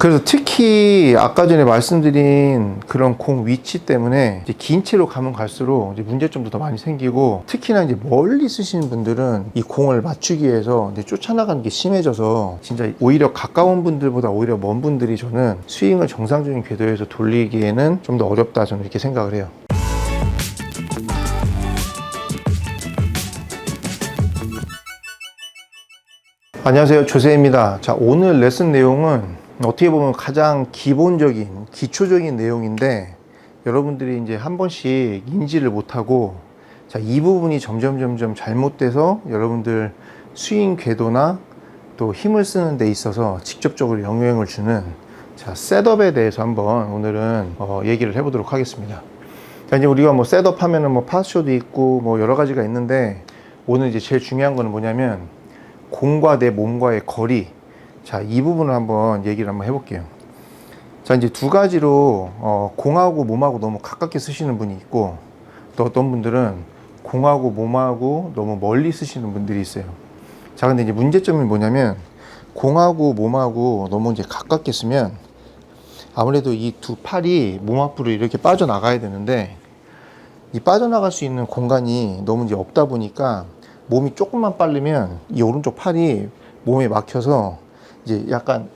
그래서 특히 아까 전에 말씀드린 그런 공 위치 때문에 긴 채로 가면 갈수록 문제점도 더 많이 생기고 특히나 이제 멀리 쓰시는 분들은 이 공을 맞추기 위해서 쫓아나가는 게 심해져서 진짜 오히려 가까운 분들보다 오히려 먼 분들이 저는 스윙을 정상적인 궤도에서 돌리기에는 좀 더 어렵다 저는 이렇게 생각을 해요. 안녕하세요 조세입니다 자 오늘 레슨 내용은 어떻게 보면 가장 기본적인 기초적인 내용인데 여러분들이 이제 한 번씩 인지를 못하고 자 이 부분이 점점 점점 잘못돼서 여러분들 스윙 궤도나 또 힘을 쓰는 데 있어서 직접적으로 영향을 주는 자 셋업에 대해서 한번 오늘은 어, 얘기를 해보도록 하겠습니다 자 이제 우리가 뭐 셋업 하면은 뭐 파쇼도 있고 뭐 여러 가지가 있는데 오늘 이제 제일 중요한 거는 뭐냐면 공과 내 몸과의 거리. 자, 이 부분을 한번 얘기를 한번 해볼게요. 자, 이제 두 가지로, 어, 공하고 몸하고 너무 가깝게 쓰시는 분이 있고, 또 어떤 분들은 공하고 몸하고 너무 멀리 쓰시는 분들이 있어요. 자, 근데 이제 문제점이 뭐냐면, 공하고 몸하고 너무 이제 가깝게 쓰면, 아무래도 이 두 팔이 몸 앞으로 이렇게 빠져나가야 되는데, 이 빠져나갈 수 있는 공간이 너무 이제 없다 보니까 몸이 조금만 빠르면 이 오른쪽 팔이 몸에 막혀서 이제 약간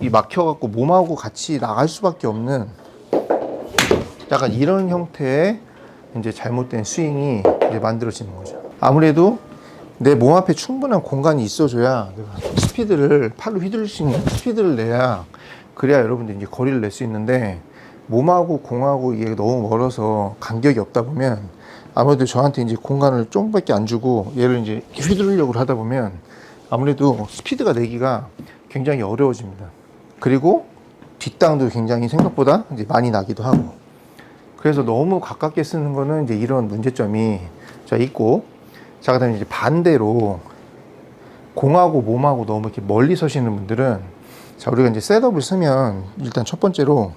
이 막혀갖고 몸하고 같이 나갈 수밖에 없는 약간 이런 형태의 이제 잘못된 스윙이 이제 만들어지는 거죠. 아무래도 내 몸 앞에 충분한 공간이 있어줘야 스피드를 팔로 휘둘릴 수 있는 스피드를 내야 그래야 여러분들 이제 거리를 낼 수 있는데 몸하고 공하고 이게 너무 멀어서 간격이 없다 보면 아무래도 저한테 이제 공간을 조금밖에 안 주고 얘를 이제 휘두르려고 하다 보면 아무래도 스피드가 내기가 굉장히 어려워집니다. 그리고 뒷땅도 굉장히 생각보다 이제 많이 나기도 하고 그래서 너무 가깝게 쓰는 거는 이제 이런 문제점이 자 있고 자 그다음에 이제 반대로 공하고 몸하고 너무 이렇게 멀리 서시는 분들은 자 우리가 이제 셋업을 쓰면 일단 첫 번째로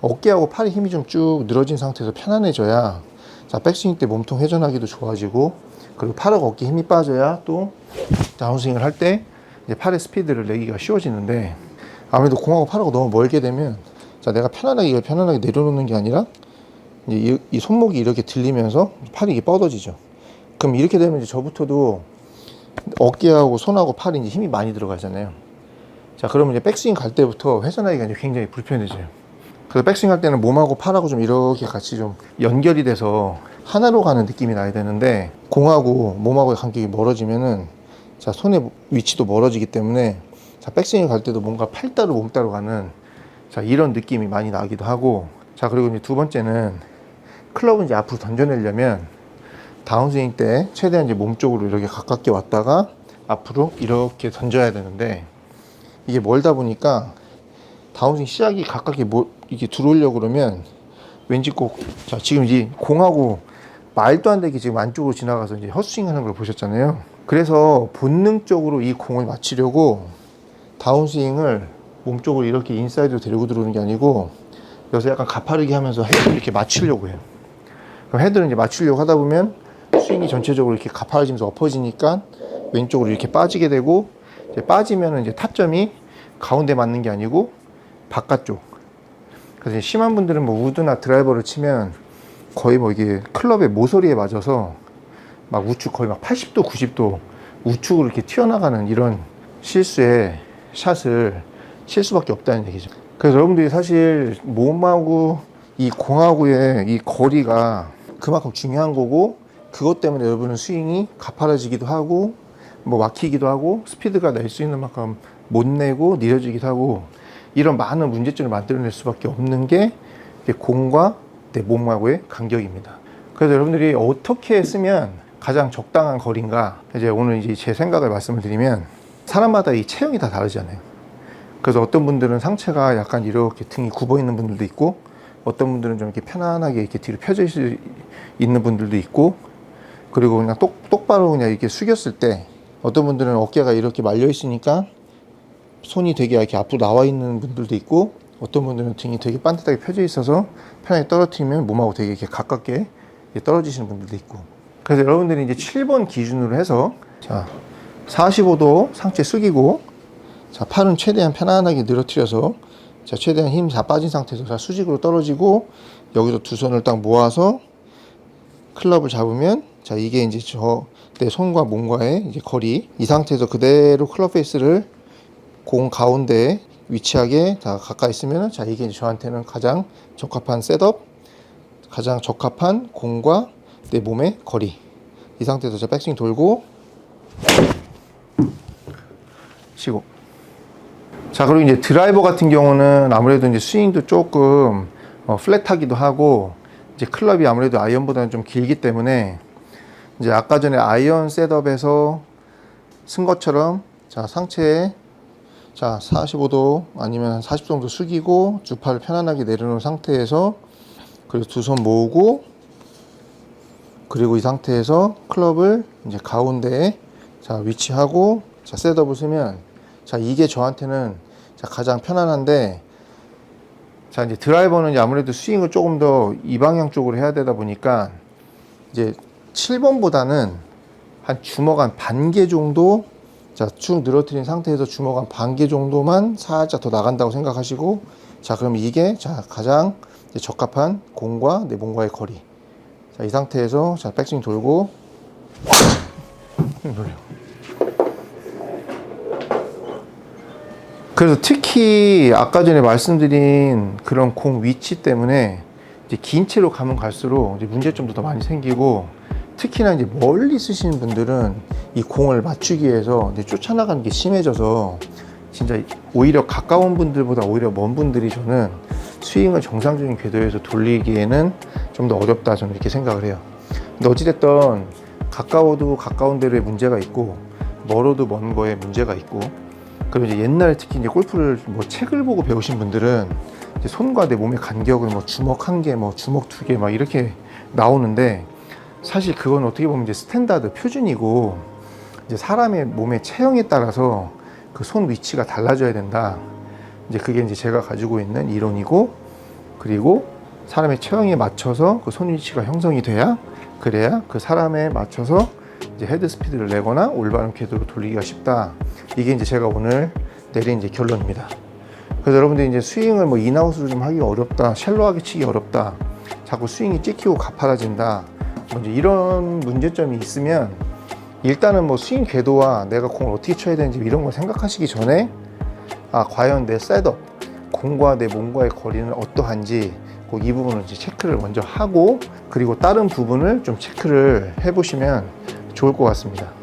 어깨하고 팔에 힘이 좀 쭉 늘어진 상태에서 편안해져야 자 백스윙 때 몸통 회전하기도 좋아지고 그리고 팔하고 어깨 힘이 빠져야 또 다운스윙을 할 때 팔의 스피드를 내기가 쉬워지는데 아무래도 공하고 팔하고 너무 멀게 되면 자 내가 편안하게 이걸 편안하게 내려놓는 게 아니라 이, 이 손목이 이렇게 들리면서 팔이 이게 뻗어지죠. 그럼 이렇게 되면 이제 저부터도 어깨하고 손하고 팔이 이제 힘이 많이 들어가잖아요. 자 그러면 이제 백스윙 갈 때부터 회전하기가 이제 굉장히 불편해져요. 그래서 백스윙 할 때는 몸하고 팔하고 좀 이렇게 같이 좀 연결이 돼서 하나로 가는 느낌이 나야 되는데 공하고 몸하고의 간격이 멀어지면은 자 손의 위치도 멀어지기 때문에 자 백스윙 갈 때도 뭔가 팔 따로 몸 따로 가는 자 이런 느낌이 많이 나기도 하고 자 그리고 이제 두 번째는 클럽을 이제 앞으로 던져내려면 다운스윙 때 최대한 이제 몸 쪽으로 이렇게 가깝게 왔다가 앞으로 이렇게 던져야 되는데 이게 멀다 보니까 다운스윙 시작이 가깝게 뭐 이게 들어오려고 그러면 왠지 꼭 자 지금 이제 공하고 말도 안 되게 지금 안쪽으로 지나가서 이제 헛스윙 하는 걸 보셨잖아요. 그래서 본능적으로 이 공을 맞추려고 다운스윙을 몸 쪽으로 이렇게 인사이드로 데리고 들어오는 게 아니고 여기서 약간 가파르게 하면서 헤드를 이렇게 맞추려고 해요. 그럼 헤드를 이제 맞추려고 하다 보면 스윙이 전체적으로 이렇게 가파라지면서 엎어지니까 왼쪽으로 이렇게 빠지게 되고 이제 빠지면은 이제 타점이 가운데 맞는 게 아니고 바깥쪽. 그래서 심한 분들은 뭐 우드나 드라이버를 치면 거의 뭐 이게 클럽의 모서리에 맞아서 막 우측 거의 막 80도, 90도 우측으로 이렇게 튀어나가는 이런 실수에 샷을 칠 수밖에 없다는 얘기죠. 그래서 여러분들이 사실 몸하고 이 공하고의 이 거리가 그만큼 중요한 거고 그것 때문에 여러분은 스윙이 가파라지기도 하고 뭐 막히기도 하고 스피드가 낼 수 있는 만큼 못 내고 느려지기도 하고 이런 많은 문제점을 만들어낼 수밖에 없는 게 공과 내 몸하고의 간격입니다. 그래서 여러분들이 어떻게 쓰면 가장 적당한 거리인가 이제 오늘 이제 제 생각을 말씀을 드리면 사람마다 이 체형이 다 다르잖아요. 그래서 어떤 분들은 상체가 약간 이렇게 등이 굽어 있는 분들도 있고 어떤 분들은 좀 이렇게 편안하게 이렇게 뒤로 펴져 있- 있는 분들도 있고 그리고 그냥 똑, 똑바로 그냥 이렇게 숙였을 때 어떤 분들은 어깨가 이렇게 말려 있으니까 손이 되게 이렇게 앞으로 나와 있는 분들도 있고 어떤 분들은 등이 되게 반듯하게 펴져 있어서 편하게 떨어뜨리면 몸하고 되게 이렇게 가깝게 떨어지시는 분들도 있고. 그래서 여러분들이 이제 7번 기준으로 해서 자 45도 상체 숙이고 자, 팔은 최대한 편안하게 늘어뜨려서 자, 최대한 힘 다 빠진 상태에서 자, 수직으로 떨어지고 여기서 두 손을 딱 모아서 클럽을 잡으면 자, 이게 이제 저 내 손과 몸과의 이제 거리 이 상태에서 그대로 클럽 페이스를 공 가운데에 위치하게 다 가까이 있으면 자, 이게 저한테는 가장 적합한 셋업 가장 적합한 공과 내 몸의 거리. 이 상태에서 자, 백스윙 돌고 치고. 자 그리고 이제 드라이버 같은 경우는 아무래도 이제 스윙도 조금 어, 플랫하기도 하고 이제 클럽이 아무래도 아이언보다는 좀 길기 때문에 이제 아까 전에 아이언 셋업에서 쓴 것처럼 자 상체에 자 45도 아니면 한 40도 정도 숙이고 두 팔을 편안하게 내려놓은 상태에서 그리고 두 손 모으고 그리고 이 상태에서 클럽을 이제 가운데에 자 위치하고 자 셋업을 쓰면 자 이게 저한테는 자 가장 편안한데 자 이제 드라이버는 이제 아무래도 스윙을 조금 더 이 방향 쪽으로 해야 되다 보니까 이제 7번보다는 한 주먹 한 반 개 정도 자쭉 늘어뜨린 상태에서 주먹 한 반 개 정도만 살짝 더 나간다고 생각하시고 자 그럼 이게 자 가장 적합한 공과 내 몸과의 거리. 자 이 상태에서 자 백스윙 돌고. 돌려 그래서 특히 아까 전에 말씀드린 그런 공 위치 때문에 긴 채로 가면 갈수록 문제점도 더 많이 생기고 특히나 이제 멀리 쓰시는 분들은 이 공을 맞추기 위해서 이제 쫓아나가는 게 심해져서 진짜 오히려 가까운 분들보다 오히려 먼 분들이 저는 스윙을 정상적인 궤도에서 돌리기에는 좀 더 어렵다 저는 이렇게 생각을 해요. 근데 어찌됐든 가까워도 가까운 데로의 문제가 있고 멀어도 먼 거에 문제가 있고 그리고 이제 옛날에 특히 이제 골프를 뭐 책을 보고 배우신 분들은 손과 내 몸의 간격을 뭐 주먹 한 개, 뭐 주먹 두 개 막 이렇게 나오는데 사실 그건 어떻게 보면 이제 스탠다드 표준이고 이제 사람의 몸의 체형에 따라서 그 손 위치가 달라져야 된다. 이제 그게 이제 제가 가지고 있는 이론이고 그리고 사람의 체형에 맞춰서 그 손 위치가 형성이 돼야 그래야 그 사람에 맞춰서 이제 헤드 스피드를 내거나 올바른 궤도로 돌리기가 쉽다. 이게 이제 제가 오늘 내린 이제 결론입니다. 그래서 여러분들이 이제 스윙을 뭐 인아웃으로 좀 하기 어렵다, 샬로하게 치기 어렵다, 자꾸 스윙이 찍히고 가파라진다, 뭐 이제 이런 문제점이 있으면 일단은 뭐 스윙 궤도와 내가 공을 어떻게 쳐야 되는지 이런 걸 생각하시기 전에 아 과연 내 셋업, 공과 내 몸과의 거리는 어떠한지 꼭 이 부분을 이제 체크를 먼저 하고 그리고 다른 부분을 좀 체크를 해보시면 좋을 것 같습니다.